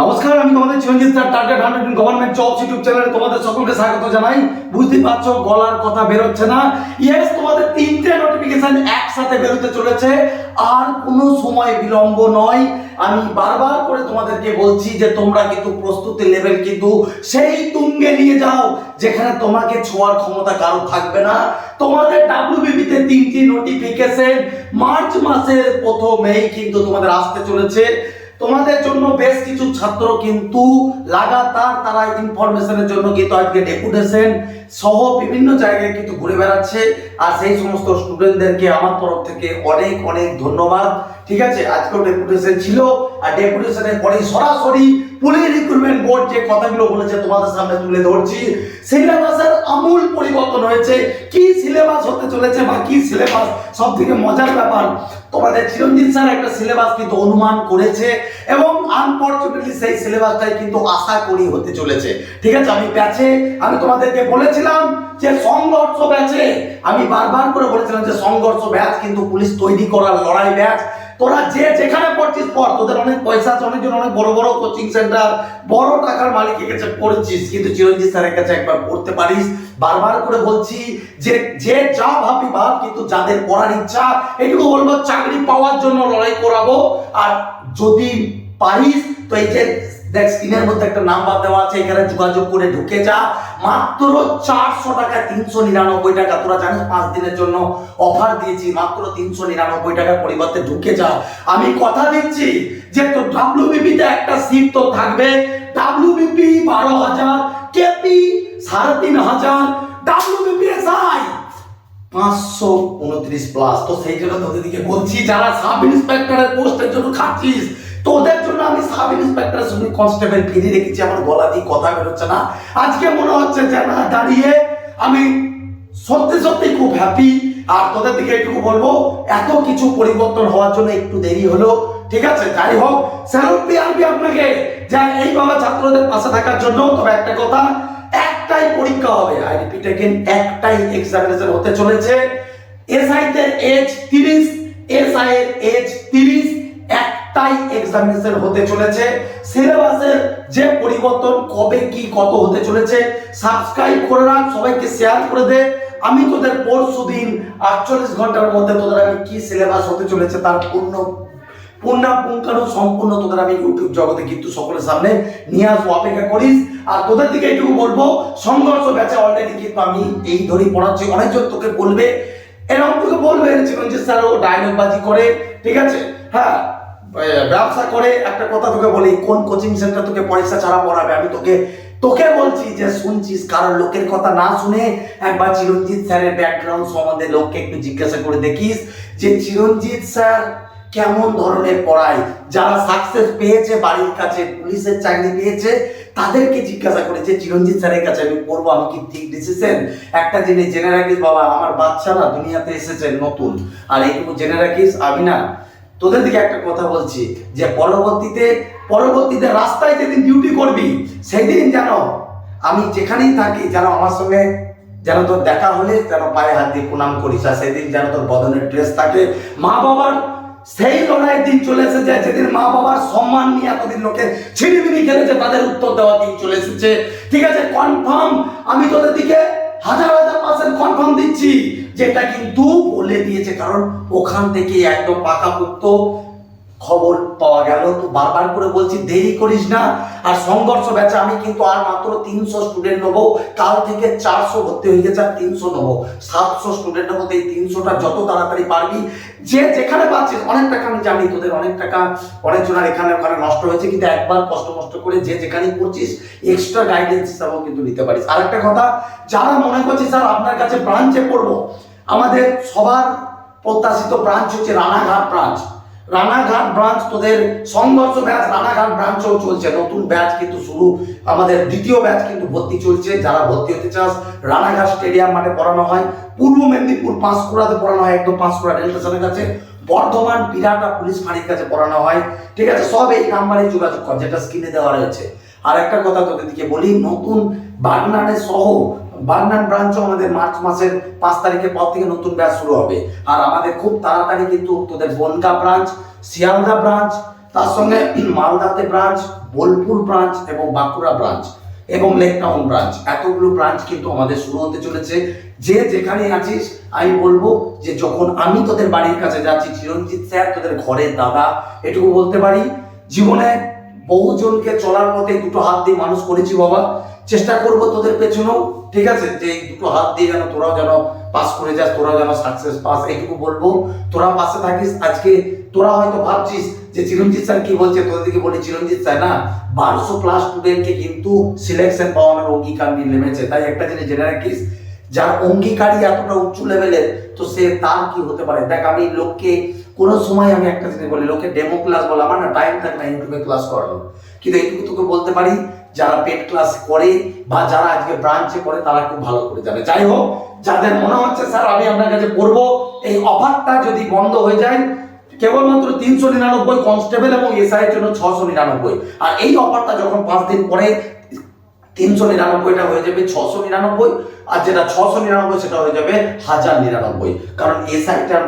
নমস্কার, আমি তোমাদের Chiranjit sir, target hundred government jobs YouTube চ্যানেলে তোমাদের সকলকে স্বাগত জানাই। বুঝতে পারছ, গলার কথা বেরোচ্ছে না। ইয়েস তোমাদের তিনটে নোটিফিকেশন একসাথে বেরোতে চলেছে। আর কোনো সময় বিলম্ব নয়। আমি বারবার করে তোমাদেরকে বলছি যে তোমরা কিন্তু প্রস্তুতি লেভেল কিন্তু সেই তুঙ্গে নিয়ে যাও, যেখানে তোমাকে ছোঁয়ার ক্ষমতা কারও থাকবে না। তোমাদের ডাব্লিউবিপিতে তিনটি নোটিফিকেশন মার্চ মাসের প্রথমেই কিন্তু তোমাদের আসতে চলেছে। তোমাদের জন্য বেশ কিছু ছাত্র কিন্তু লাগাতার তারা ইনফরমেশনের জন্য কিন্তু আজকে ডেপুটেশন সহ বিভিন্ন জায়গায় কিন্তু ঘুরে বেড়াচ্ছে। আর সেই সমস্ত স্টুডেন্টদেরকে আমার তরফ থেকে অনেক অনেক ধন্যবাদ। ঠিক আছে, আজকেও ডেপুটেশন ছিল। আর ডেপুটেশনের পরে সরাসরি পুলিশ রিক্রুটমেন্ট বোর্ড যে কথাগুলো বলেছে তোমাদের সামনে তুলে ধরছি। সিলেবাসের আমূল পরিবর্তন হয়েছে। কি সিলেবাস হতে চলেছে বা কি সিলেবাস সব থেকে মজার ব্যাপার তোমাদের চিরঞ্জিত স্যার একটা সিলেবাস কিন্তু অনুমান করেছে এবং আনফর্চুনেটলি সেই সিলেবাসটাই কিন্তু আশা করি হতে চলেছে। ঠিক আছে? আমি ব্যাচে আমি তোমাদেরকে বলেছিলাম যে সংঘর্ষ ব্যাচে আমি বারবার করে বলেছিলাম যে সংঘর্ষ ব্যাচ কিন্তু পুলিশ তৈরি করার লড়াই ব্যাচ তোরা যে যেখানে পড়ছিস পর তোদের অনেক পয়সা আছে, অনেকজন অনেক বড় বড় কোচিং সেন্টার বড় টাকার মালিকের কাছে পড়ছিস, কিন্তু চিরঞ্জিত স্যারের কাছে একবার পড়তে পারিস। বারবার করে বলছি, যে যে চা ভাবি ভাব, কিন্তু যাদের পড়ার ইচ্ছা এটুকু বলব, চাকরি পাওয়ার জন্য লড়াই করাবো। আর যদি পারিস, তো এই যে দেখ, স্ক্রিনের মধ্যে একটা নাম্বার দেওয়া আছে, এখানে যোগাযোগ করে ঢুকে যা। মাত্র চারশো টাকা, তিনশো নিরানব্বই টাকা। তোরা জানিস পাঁচ দিনের জন্য অফার দিয়েছি, মাত্র তিনশো নিরানব্বই টাকার পরিবর্তে ঢুকে যা। আমি কথা দিচ্ছি যে তোর ডাব্লিউবিপি তে একটা সিট তো থাকবে। ডাব্লিউবিপি বারো হাজার কেপি সাড়ে তিন হাজার ডাব্লিউবিপি এসআই পাঁচশো উনত্রিশ প্লাস তো সেই জন্য তোদেরকে বলছি, যারা সাব ইন্সপেক্টরের পোস্টের জন্য খাচ্ছিস ওদের জন্য আমি সাব ইন্সপেক্টর সুনীল কনস্টেবল ফিরে রেখেছি, আমার গলা দিয়ে কথা বেরোচ্ছে না। আজকে মনে হচ্ছে যে না, দাঁড়িয়ে আমি সত্যি সত্যি খুব হ্যাপি আর তোদের দিকে একটু বলব, এত কিছু পরিবর্তন হওয়ার জন্য একটু দেরি হলো। ঠিক আছে, যাই হোক স্যালুট আনবি আপনাকে, যে এইভাবে ছাত্রদের পাশে থাকার জন্য। তবে একটা কথা, একটাই পরীক্ষা হবে আই রিপিট এগেন একটাই এক্সামিনেশন হতে চলেছে। এসআই তে এজ 30 এসআই এর এজ 30 এক একটাই এক্সামিনেশন হতে চলেছে। সিলেবাসের যে পরিবর্তন কবে কি কত হতে চলেছে সাবস্ক্রাইব করে রাখ, সবাইকে শেয়ার করে দে। আমি তোদের পরশু দিন আটচল্লিশ ঘণ্টার মধ্যে তোদের আমি কি সিলেবাস হতে চলেছে তার পূর্ণ পুঙ্খানু সম্পূর্ণ তোদের আমি ইউটিউব জগতে কিন্তু সকলের সামনে নিয়ে আসব, অপেক্ষা করিস। আর তোদের দিকে এইটুকু বলব, সংঘর্ষ ব্যাচে অলরেডি কিন্তু আমি এই ধরেই পড়াচ্ছি। অনেকজন তোকে বলবে, এরকম তোকে বলবে যে স্যার ও ডায়লগ বাজি করে। ঠিক আছে? হ্যাঁ ব্যবসা করে একটা কথা তোকে বলি, কোন কোচিং সেন্টার তোকে পয়সা ছাড়া পড়াবে? আমি তোকে তোকে বলছি যে শুনছিস, কারোর লোকের কথা না শুনে একবার চিরঞ্জিত স্যারের ব্যাকগ্রাউন্ড সম্বন্ধে লোককে একটু জিজ্ঞাসা করে দেখিস যে চিরঞ্জিত স্যার কেমন ধরনের পড়ায়? যারা সাকসেস পেয়েছে, বাড়ির কাছে, পুলিশের চাকরি পেয়েছে, তাদেরকে জিজ্ঞাসা করেছে চিরঞ্জিত স্যারের কাছে আমি পড়ব, আমি কি ঠিক ডিসিশন একটা জিনিস জেনে রাখিস, বাবা, আমার বাচ্চা না দুনিয়াতে এসেছে নতুন। আর এইটুকু জেনে রাখিস, আমি না তোদের দিকে একটা কথা বলছি, যে পরবর্তীতে পরবর্তীতে রাস্তায় যেদিন ডিউটি করবি সেই দিন যেন আমি যেখানেই থাকি যেন আমার সঙ্গে যেন তোর দেখা হলে যেন পায়ে হাত দিয়ে প্রণাম করিস, আর সেদিন যেন তোর বদনের ড্রেস থাকে। মা বাবার সেই লড়াই দিন চলে এসেছে, যেদিন মা বাবার সম্মান নিয়ে এতদিন লোকে ছিড়িমিড়ি খেলেছে, তাদের উত্তর দেওয়া দিন চলে এসেছে। ঠিক আছে কনফার্ম আমি তোদের দিকে হাজার হাজার পার্সেন্ট কনফার্ম দিচ্ছি। যেটা কিন্তু বলে দিয়েছে, কারণ ওখান থেকে একদম পাকাপোক্ত খবর পাওয়া গেল। তো বারবার করে বলছি, দেরি করিস না। আর সংঘর্ষ ব্যাচে আমি কিন্তু আর মাত্র তিনশো স্টুডেন্ট নেব। কাল থেকে চারশো ভর্তি হয়ে গেছে, আর তিনশো নেব। সাতশো স্টুডেন্টের মধ্যে এই তিনশোটা যত তাড়াতাড়ি পারবি, যে যেখানে পাচ্ছিস অনেক টাকা আমি জানি তোদের, অনেক টাকা অনেকজনের এখানে ওখানে নষ্ট হয়েছে, কিন্তু একবার কষ্ট মষ্ট করে যে যেখানেই পড়ছিস এক্সট্রা গাইডেন্স হিসাবেও কিন্তু নিতে পারিস। আর একটা কথা, যারা মনে করছিস স্যার, আপনার কাছে ব্রাঞ্চে পড়ব। আমাদের সবার প্রত্যাশিত ব্রাঞ্চ হচ্ছে রানাঘাট ব্রাঞ্চ রানাঘাট ব্রাঞ্চ তোদের সংঘর্ষ ব্যাচ রানাঘাট ব্রাঞ্চও চলছে। নতুন ব্যাচ কিন্তু শুরু। আমাদের দ্বিতীয় ব্যাচ কিন্তু ভর্তি চলছে। যারা ভর্তি হতে চাস, রানাঘাট স্টেডিয়াম মাঠে পড়ানো হয়। পূর্ব মেদিনীপুর পাঁশকুড়াতে পড়ানো হয়, একদম পাঁশকুড়া রেল স্টেশনের কাছে। বর্ধমান, বিরাটা পুলিশ ফাঁড়ির কাছে পড়ানো হয়। ঠিক আছে, সব এই নাম্বারে যোগাযোগ কর, যেটা স্ক্রিনে দেওয়া রয়েছে। আর একটা কথা তোদের দিকে বলি, নতুন বাগনানে সহ বাগনান ব্রাঞ্চও আমাদের মার্চ মাসের পাঁচ তারিখের পর থেকে নতুন ব্যাচ শুরু হবে। আর আমাদের খুব তাড়াতাড়ি কিন্তু তোদের বনগা ব্রাঞ্চ, শিয়ালদা ব্রাঞ্চ, তার সঙ্গে মালদাতে ব্রাঞ্চ, বোলপুর ব্রাঞ্চ এবং বাঁকুড়া ব্রাঞ্চ এবং লেক টাউন ব্রাঞ্চ। এতগুলো ব্রাঞ্চ কিন্তু আমাদের শুরু হতে চলেছে। যে যেখানে আছিস, আমি বলব যে যখন আমি তোদের বাড়ির কাছে যাচ্ছি, চিরঞ্জিত স্যার তোদের ঘরের দাদা, এটুকু বলতে পারি, জীবনে বহুজনকে চলার পথে দুটো হাত দিয়ে মানুষ করেছি বাবা। চেষ্টা করব তোদের পেছনেও, ঠিক আছে? যে দুটো হাত দিয়ে যেন তোরাও যেন পাস করে যাস, তোরাও যেন সাকসেস পাস, এইটুকু বলব। তোরা পাশে থাকিস, আজকে তোরা হয়তো ভাবছিস যে চিরঞ্জিত স্যার কি বলছে? তোদের দিকে বলি চিরঞ্জিত স্যার, না, বারোশো প্লাস স্টুডেন্টকে কিন্তু সিলেকশন পাওয়ানোর অঙ্গীকার নিয়ে নেমেছে। তাই একটা জিনিস জেনে রাখিস, যার অঙ্গীকারই এতটা উচ্চ লেভেলের তো সে তার কি হতে পারে? দেখ, আমি লোককে, কোনো সময় আমি একটা জিনিস বলি লোকে ডেমো ক্লাস বলে, আমার না টাইম থাকে না ইউটিউবে ক্লাস করানো কিন্তু এইটুকু তোকে বলতে পারি যারা পেট ক্লাস করে বা যারা আজকে ব্রাঞ্চে করে, তারা খুব ভালো করে জানে। যাই হোক, যাদের মনে হচ্ছে, স্যার, আমি আপনার কাছে পড়ব এই অফারটা যদি বন্ধ হয়ে যায়, কেবলমাত্র তিনশো নিরানব্বই কনস্টেবল এবং এসআই এর জন্য ছশো নিরানব্বই। আর এই অফারটা যখন পাঁচ দিন পরে তিনশো নিরানব্বইটা হয়ে যাবে ছশো নিরানব্বই, আর যেটা ছশো নিরানব্বই, সেটা হয়ে যাবে হাজার নিরানব্বই। কারণ এসআইটার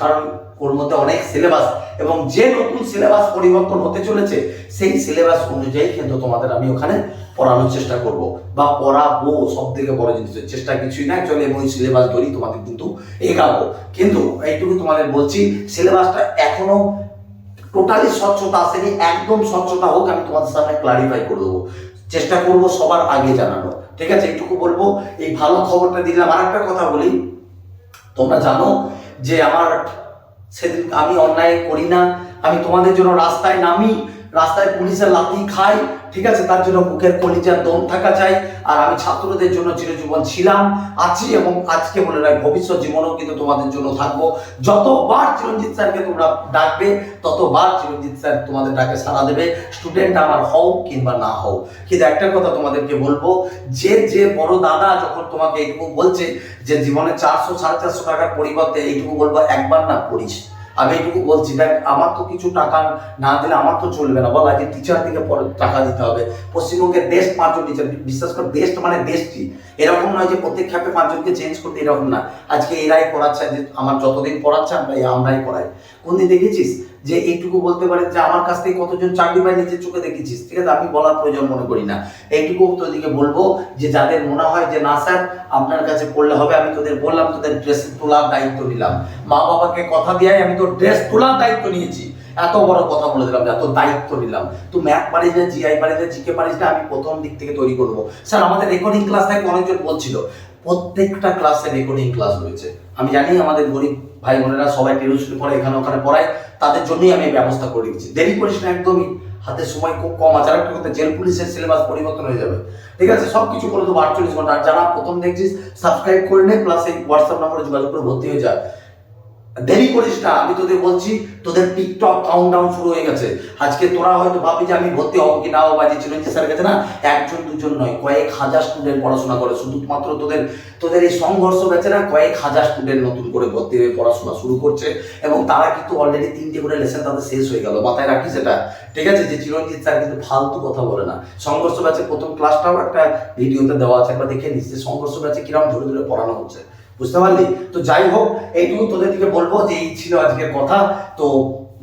কারণ ওর মধ্যে অনেক সিলেবাস এবং যে নতুন সিলেবাস পরিবর্তন হতে চলেছে, সেই সিলেবাস অনুযায়ী কিন্তু তোমাদের আমি ওখানে পড়ানোর চেষ্টা করব বা পড়াবো সব থেকে বড় জিনিস চেষ্টা কিছুই না এবং ওই সিলেবাস ধরেই তোমাদের কিন্তু এগাবো। কিন্তু এইটুকু তোমাদের বলছি সিলেবাসটা এখনও টোটালি স্বচ্ছতা আসেনি, একদম স্বচ্ছতা হোক, আমি তোমাদের সামনে ক্লারিফাই করে দেবো। চেষ্টা করব সবার আগে জানানো ঠিক আছে? এইটুকু বলব। এই ভালো খবরটা দিলাম। আর একটা কথা বলি, তোমরা জানো যে আমার সেদিন আমি অন্যায় করি না আমি তোমাদের জন্য রাস্তায় নামি রাস্তায় পুলিশের লাথি খাই, ঠিক আছে? তার জন্য বুকের কলিজার দম থাকা চাই। আর আমি ছাত্রদের জন্য চিরজীবন ছিলাম, আছি এবং আজকে মনে রাখি ভবিষ্যৎ জীবনেও কিন্তু তোমাদের জন্য থাকব। যতবার চিরঞ্জিত স্যারকে তোমরা ডাকবে, ততবার চিরঞ্জিত স্যার তোমাদের ডাকে সাড়া দেবে, স্টুডেন্ট আমার হও কিংবা না হও। কিন্তু একটা কথা তোমাদেরকে বলব, যে যে বড় দাদা যখন তোমাকে এইটুকু বলছে যে জীবনে চারশো, সাড়ে চারশো টাকার পরিবর্তে এইটুকু বলব, একবার না পড়িস। আমি এইটুকু বলছি, দেখ, আমার তো কিছু টাকা না দিলে আমার তো চলবে না। বলা যে টিচার থেকে পরে টাকা দিতে হবে। পশ্চিমবঙ্গের বেস্ট পাঁচজন টিচার বিশ্বাস করে বেস্ট মানে বেস্টই এরকম নয় যে প্রত্যেক খ্যাপে পাঁচজনকে চেঞ্জ করতে এরকম না। আজকে এরাই পড়াচ্ছে যে আমার যতদিন পড়াচ্ছে আমরা আমরাই পড়াই। কোনদিন দেখেছিস? যে এইটুকু বলতে পারে যে আমার কাছ থেকে কতজন চাকরি পায় নিজের চোখে দেখেছিস? ঠিক আছে, আমি বলার প্রয়োজন মনে করি না। এইটুকু তোদেরকে বলব যে যাদের মনে হয় যে, না স্যার, আপনার কাছে পড়লে হবে, আমি তোদের বললাম, তোদের ড্রেস তোলার দায়িত্ব নিলাম। মা বাবাকে কথা দিয়ে আমি তোর ড্রেস তোলার দায়িত্ব নিয়েছি। এত বড় কথা বলে দিলাম এত দায়িত্ব নিলাম। তুই ম্যাথ পারিস না, জিআই পারিস না, জিকে পারিস না, আমি প্রথম দিক থেকে তৈরি করব। স্যার, আমাদের রেকর্ডিং ক্লাস থেকে অনেকজন বলছিল, প্রত্যেকটা ক্লাসে রেকর্ডিং ক্লাস রয়েছে। আমি জানি আমাদের গরিব ভাই বোনেরা সবাই টিউশন পড়ে এখানে ওখানে পড়ায়, তাদের জন্যই আমি ব্যবস্থা করে দিচ্ছি। দেরি করিস না একদমই। হাতে সময় খুব কম আছে আর একটা কথা জেল পুলিশের সিলেবাস পরিবর্তন হয়ে যাবে। ঠিক আছে সব কিছু করে দেবো, আটচল্লিশ ঘণ্টা। আর যারা প্রথম দেখছিস সাবস্ক্রাইব করে নে প্লাস এই হোয়াটসঅ্যাপ নম্বরে যোগাযোগ করে ভর্তি হয়ে যায় দেরি করিস না, আমি তোদের বলছি, তোদের টিকটক কাউন্টডাউন শুরু হয়ে গেছে। আজকে তোরা হয়তো ভাবি যে আমি ভর্তি হব কি না হব বা যে চিরঞ্জিত স্যার কাছে না, একজন, দুজন নয়, কয়েক হাজার স্টুডেন্ট পড়াশোনা করে। শুধুমাত্র তোদের তোদের এই সংঘর্ষ ব্যাচে না, কয়েক হাজার স্টুডেন্ট নতুন করে ভর্তি হয়ে পড়াশোনা শুরু করছে। এবং তারা কিন্তু অলরেডি তিনটে করে লেসেন তাদের শেষ হয়ে গেল। মাথায় রাখিস এটা। ঠিক আছে? যে চিরঞ্জিত স্যার কিন্তু ফালতু কথা বলে না। সংঘর্ষ ব্যাচের প্রথম ক্লাসটাও একটা ভিডিওতে দেওয়া আছে, একবার দেখে নিস যে সংঘর্ষ ব্যাচে কিরম ধরে ধরে পড়ানো হচ্ছে। বুঝতে পারলি? তো যাই হোক, এইটুকু তোদের দিকে বলব যে এই ছিল আজকের কথা। তো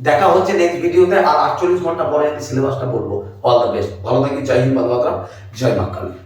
দেখা হচ্ছে নেক্সট ভিডিওতে আর আটচল্লিশ ঘণ্টা পরে সিলেবাসটা পড়ব। অল দ্য বেস্ট ভালো থাকি জয় হিন্দ মাতরম। জয় মা কালী।